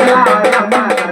Thank you.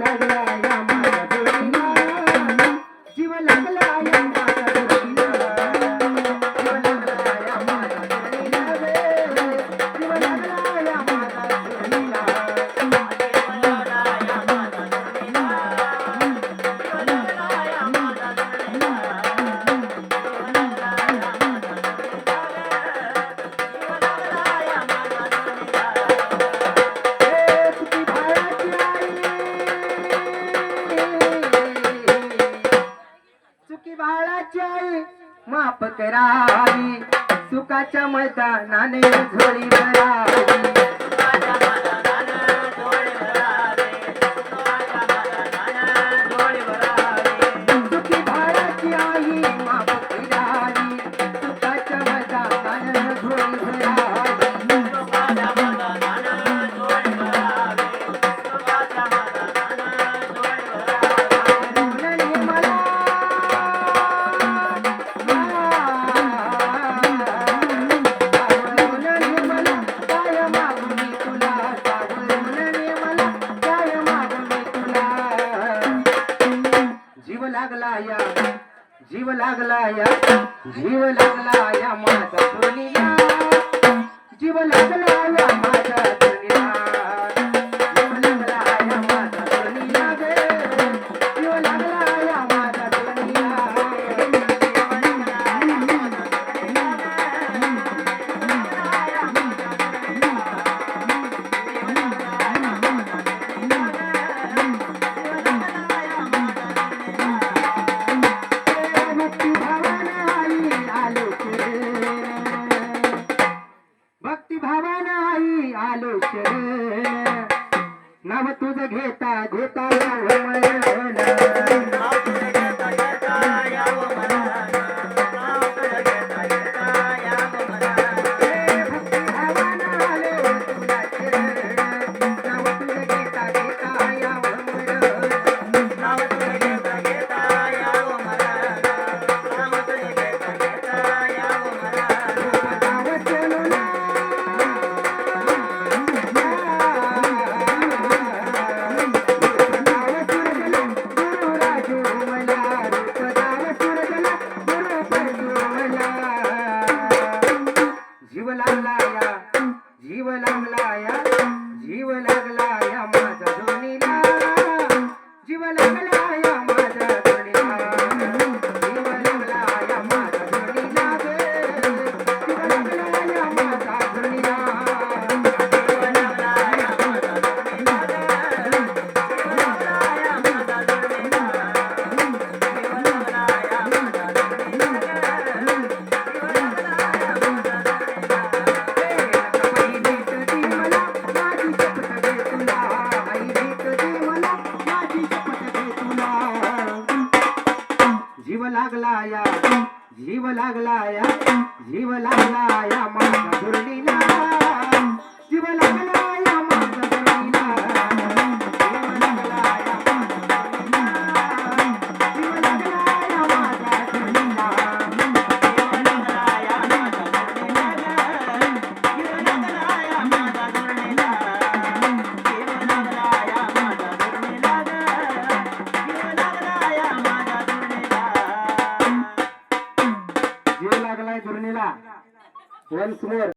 ಮಲಗ की बाळाची आई माप करावी. सुखाच्या मैदानाने झोळी भरावी. या जीव लागलाया जीव लागलाया माझा दुनिया. जीव लागला या माझा नाव तुझ घेता घेता लागलाया लागला या जीव लागला या माझा दुर्डीला जीव लागला जीव लागलाय दुर्डीला वन्स मोर